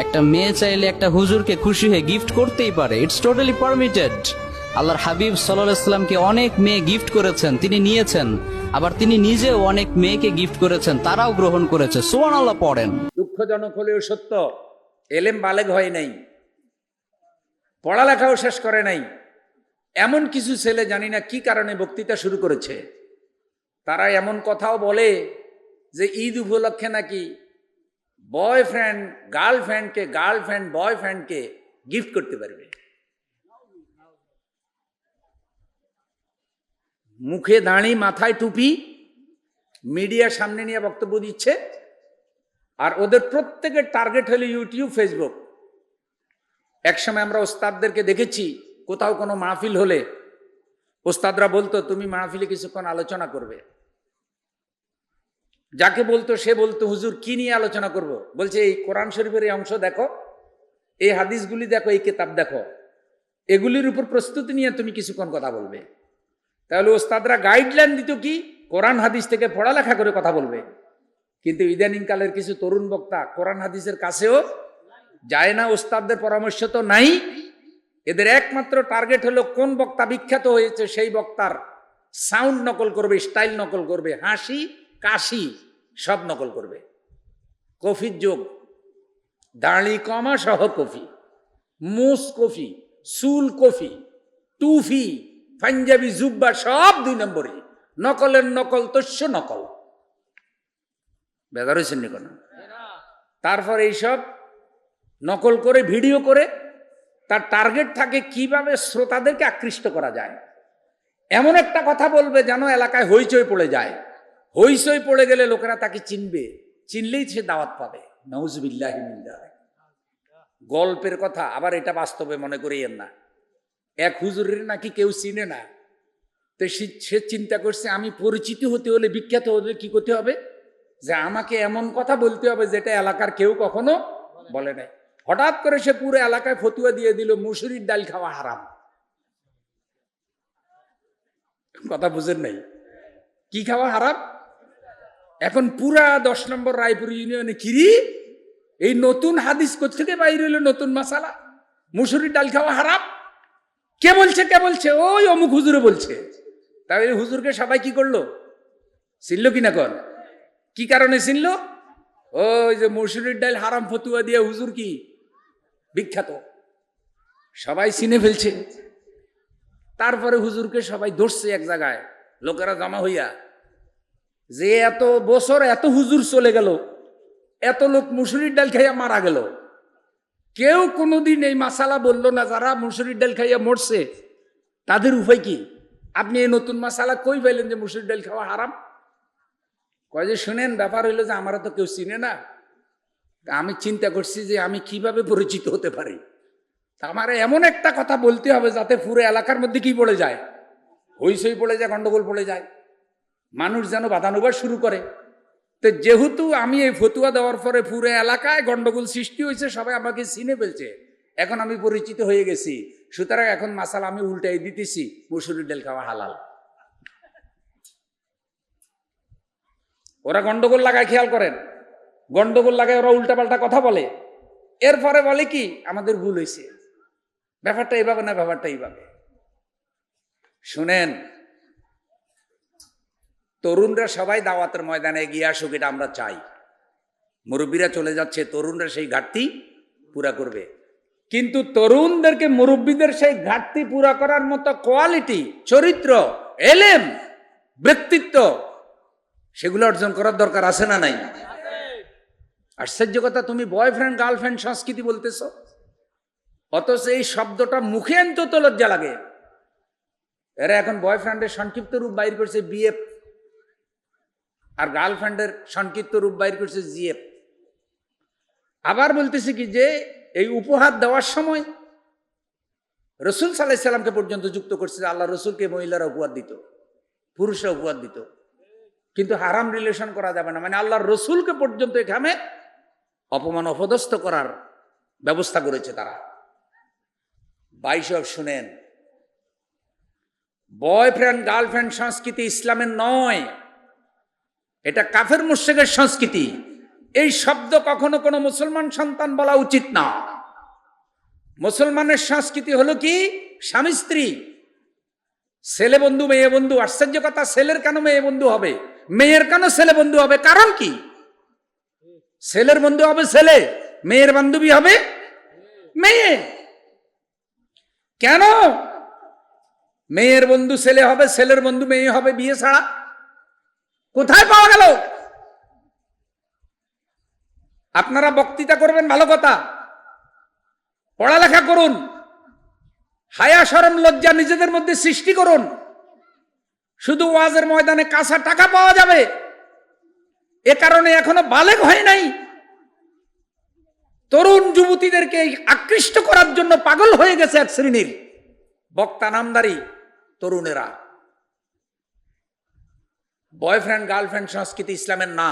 একটা মেয়ে চাইলে একটা হুজুরকে খুশি হয়ে গিফট করতেই পারে। ইটস টোটালি পারমিটেড আল্লাহর হাবিব সাল্লাহ ইসলামকে অনেক মেয়ে গিফট করেছেন, তিনি নিয়েছেন। আবার তিনি নিজেও অনেক মেয়েকে গিফট করেছেন, তারাও গ্রহণ করেছে। সোয়ান আল্লাহ পড়েন। দুঃখজনক হলেও সত্য, এলেম বালেগ হয় নাই। পড়ালেখাও শেষ করে নাই। এমন কিছু ছেলে জানি না কি কারণে বক্তৃতা শুরু করেছে। তারা এমন কথাও বলে যে ঈদ উপলক্ষে নাকি বয়ফ্রেন্ড গার্লফ্রেন্ডকে গার্লফ্রেন্ড বয়ফ্রেন্ডকে গিফট করতে পারবে। মুখে দাঁড়ি, মাথায় টুপি মিডিয়ার সামনে নিয়ে বক্তব্য দিচ্ছে, আর ওদের প্রত্যেকের টার্গেট হলো ইউটিউব ফেসবুক একসময় আমরা ওস্তাদদেরকে দেখেছি, কোথাও কোনো মাহফিল হলে, ওস্তাদরা বলতো, তুমি মাহফিলে কিছুক্ষণ আলোচনা করবে। যাকে বলতো, সে বলতো, হুজুর, কি নিয়ে আলোচনা করব। বলছে, এই কোরআন শরীফের এই অংশ দেখো, এই হাদিসগুলি দেখো, এই কেতাব দেখো। এগুলির উপর প্রস্তুতি নিয়ে তুমি কিছুক্ষণ কথা বলবে। তাহলে ওস্তাদরা গাইডলাইন দিত কি? কোরআন হাদিস থেকে পড়ালেখা করে কথা বলবে। কিন্তু ইদানিং কালের কিছু তরুণ বক্তা কোরআন হাদিসের কাছেও যায় না, ওস্তাদদের পরামর্শ তো নাই। এদের একমাত্র টার্গেট হলো, কোন বক্তা বিখ্যাত হয়েছে, সেই বক্তার সাউন্ড নকল করবে স্টাইল নকল করবে, হাসি, কাশি। সব নকল করবে। কফির যোগ, দাঁড়ি কমা সহ কফি, মুস কফি সুল কফি, টুফি, পাঞ্জাবি, জুব্বা সব দুই নম্বরে নকলের নকল, তস্য নকল। বেদার হয়েছেন নিকন তারপর এইসব নকল করে, ভিডিও করে, তার টার্গেট থাকে কীভাবে শ্রোতাদেরকে আকৃষ্ট করা যায়। এমন একটা কথা বলবে যেন এলাকায় হইচই পড়ে যায়। হইচই পড়ে গেলে লোকেরা তাকে চিনবে। চিনলেই সে দাওয়াত পাবে। নউজবিল্লাহ গল্পের কথা, আবার এটা বাস্তবে মনে করিয়েন না। এক হুজুরের নাকি কেউ চিনে না। তো সে চিন্তা করছে, আমি পরিচিত হতে হলে, বিখ্যাত হতে কি করতে হবে? যে আমাকে এমন কথা বলতে হবে যেটা এলাকার কেউ কখনো বলে নাই। হঠাৎ করে সে পুরো এলাকায় ফতুয়া দিয়ে দিল, মুসুরির ডাল খাওয়া হারাম। কথা বুঝেন নাই? কি খাওয়া হারাম? এখন পুরা দশ নম্বর রায়পুর ইউনিয়নে কিরি, এই নতুন হাদিস থেকে বাইরে হলো নতুন মশালা মুসুরির ডাল খাওয়া হারাম? কে বলছে কে বলছে? ওই অমুক হুজুরে বলছে। তাহলে হুজুরকে সবাই কি করল? চিনল কি না কর কি কারণে চিনল? ওই যে মসুরির ডাল হারাম ফতুয়া দিয়ে হুজুর কি? বিখ্যাত। সবাই চিনে ফেলছে। তারপরে হুজুরকে সবাই ধরছে এক জায়গায়। লোকেরা জমা হইয়া যে এত বছর এত হুজুর চলে গেল, এত লোক মুসুরির ডাল খাইয়া মারা গেল। কেউ কোনোদিন এই মাসালা বলল না, যারা মুসুরির ডাল খাইয়া মরছে, তাদের উপায় কি? আপনি এই নতুন মাসালা কই পাইলেন যে মুসুরির ডাল খাওয়া হারাম? কয় যে, শুনেন, ব্যাপার হইল যে আমারা তো কেউ চিনে না। আমি চিন্তা করছি যে আমি কীভাবে পরিচিত হতে পারি? তা আমার এমন একটা কথা বলতে হবে যাতে পুরো এলাকার মধ্যে কি পড়ে যায়? হইসই পড়ে যায়, গন্ডগোল পড়ে যায়। মানুষ যেন বাদানুবাদ শুরু করে। তো যেহেতু আমি এই ফতুয়া দেওয়ার পরে পুরো এলাকায় গন্ডগোল সৃষ্টি হয়েছে, সবাই আমাকে চিনে ফেলছে। এখন আমি পরিচিত হয়ে গেছি। সুতরাং এখন মাসাল আমি উল্টাই দিতেছি, মুসুরির ডেল খাওয়া হালাল। ওরা গন্ডগোল লাগায় খেয়াল করেন। গন্ডগোল লাগায় ওরা উল্টাপাল্টা কথা বলে। এরপরে বলে কি, আমাদের ভুল হয়েছে। ব্যাপারটা এইভাবে না, ব্যাপারটা এইভাবে। শুনেন তরুণরা সবাই দাওয়াতের ময়দানে এগিয়ে আসুক, এটা আমরা চাই। মুরব্বীরা চলে যাচ্ছে, তরুণরা সেই ঘাটতি পুরা করবে। কিন্তু তরুণদেরকে মুরব্বীদের সেই ঘাটতি পুরা করার মতো কোয়ালিটি, চরিত্র, এলেম, ব্যক্তিত্ব, সেগুলো অর্জন করার দরকার আছে না নাই? আশ্চর্য কথা, তুমি বয়ফ্রেন্ড গার্লফ্রেন্ড সংস্কৃতি বলতেছ? অথচ এই শব্দটা মুখে অন্তত লজ্জা লাগে। এরা এখন বয়ফ্রেন্ডের সংক্ষিপ্ত রূপ বাইর করছে বিএফ আর গার্লফ্রেন্ডের সংক্ষিপ্ত রূপ বাইর করছে জিএফ। আবার বলতেছে কি যে, এই উপহার দেওয়ার সময় রসুল সাল্লাহ সাল্লামকে পর্যন্ত যুক্ত করছে আল্লাহ রসুলকে মহিলারা উপহার দিত, পুরুষরা উপহার দিত। কিন্তু হারাম রিলেশন করা যাবে না। মানে আল্লাহর রসুলকে পর্যন্ত এখানে অপমান অপদস্থ করার ব্যবস্থা করেছে তারা। বাইশক শুনেন, বয়ফ্রেন্ড, গার্লফ্রেন্ড সংস্কৃতি ইসলামের নয় এটা কাফের মুর্শেকের সংস্কৃতি। এই শব্দ কখনো কোনো মুসলমান সন্তান বলা উচিত না। মুসলমানের সংস্কৃতি হলো কি? স্বামী স্ত্রী। ছেলে বন্ধু, মেয়ে বন্ধু, আশ্চর্য কথা, ছেলের কেন মেয়ে বন্ধু হবে? মেয়ের কেন ছেলে বন্ধু হবে? কারণ কি? ছেলের বন্ধু হবে ছেলে, মেয়ের বান্ধবী হবে মেয়ে। কেন? মেয়ের বন্ধু ছেলে হবে, ছেলের বন্ধু মেয়ে হবে বিয়ে ছাড়া। কোথায় পাওয়া গেল? আপনারা বক্তৃতা করবেন, ভালো কথা। পড়ালেখা করুন। হায়া সরম লজ্জা নিজেদের মধ্যে সৃষ্টি করুন। শুধু ওয়াজের ময়দানে কাঁচা টাকা পাওয়া যাবে। এ কারণে এখনও বালেক হয় নাই। তরুণ যুবতীদেরকে আকৃষ্ট করার জন্য পাগল হয়ে গেছে এক শ্রেণির। বক্তা নামদারি তরুণেরা। বয়ফ্রেন্ড, গার্লফ্রেন্ড সংস্কৃতি ইসলামের না।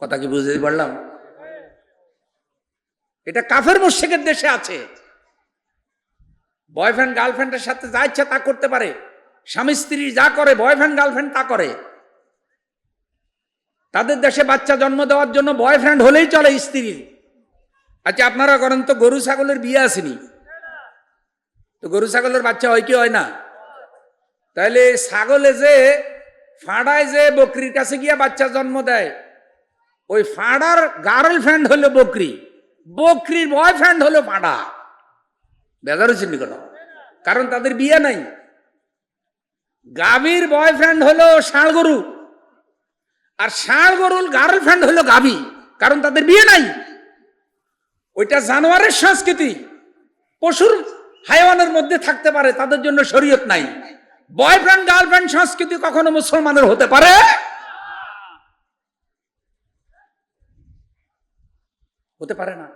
কথা কি বুঝতে পারলাম? এটা কাফের মুর্শিকের দেশে আছে। বয়ফ্রেন্ড, গার্লফ্রেন্ডের সাথে যা ইচ্ছা তা করতে পারে। স্বামী, স্ত্রী যা করে, বয়ফ্রেন্ড, গার্লফ্রেন্ড তা করে। তাদের দেশে বাচ্চা জন্ম দেওয়ার জন্য বয়ফ্রেন্ড হলেই চলে স্ত্রীর আচ্ছা আপনারা করেন তো, গরু, ছাগলের বিয়ে আসেনি। তো গরু, ছাগলের বাচ্চা হয় কি হয় না? তাহলে ছাগলে যে ফাঁড়ায় যে বকরির কাছে গিয়া বাচ্চা জন্ম দেয়, ওই ফাঁড়ার গার্লফ্রেন্ড হলো বকরি। বকরির বয়ফ্রেন্ড হলো ফাঁড়া। বেজার হচ্ছে নি কোনো? কারণ তাদের বিয়ে নাই। গাভীর বয়ফ্রেন্ড হলো ষাঁড় গরু। আর ষাঁড় গরুর গার্লফ্রেন্ড হলো গাভী, কারণ তাদের বিয়ে নাই। ওইটা জানোয়ারের সংস্কৃতি। পশুর হাইওয়ানের মধ্যে থাকতে পারে, তাদের জন্য শরীয়ত নাই। বয়ফ্রেন্ড, গার্লফ্রেন্ড সংস্কৃতি কখনো মুসলমানের হতে পারে? হতে পারে না।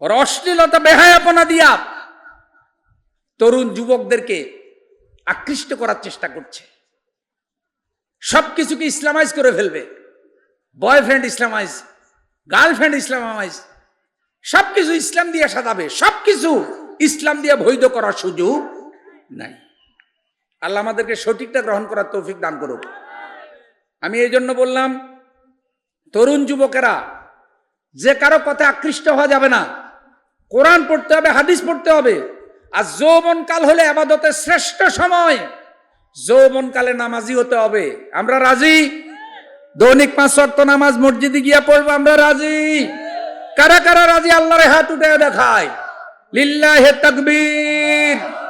ওর অশ্লীলতা, বেহায়াপনা দিয়া তরুণ যুবকদেরকে আকৃষ্ট করার চেষ্টা করছে। সবকিছুকে ইসলামাইজ করে ফেলবে। বয়ফ্রেন্ড ইসলামাইজ, গার্লফ্রেন্ড ইসলামাইজ, সবকিছু ইসলাম দিয়ে সাজাবে। সবকিছু ইসলাম দিয়ে বৈধ করার সুযোগ নাই। আল্লাহ আমাদেরকে সঠিকটা গ্রহণ করার তৌফিক দান করুক। আমি এই জন্য বললাম, তরুণ যুবকেরা, যে কারও পথে আকৃষ্ট হওয়া যাবে না। কোরআন পড়তে হবে, হাদিস পড়তে হবে। আর যৌবন কাল হলে আবাদতের শ্রেষ্ঠ সময় যৌবন কালে নামাজি হতে হবে। আমরা রাজি? দৈনিক পাঁচ শর্ত নামাজ মসজিদে গিয়া পড়ব, আমরা রাজি? কারা কারা রাজি? আল্লাহরে হাত উঠে দেখায়। লিল্লাহে তাকবীর।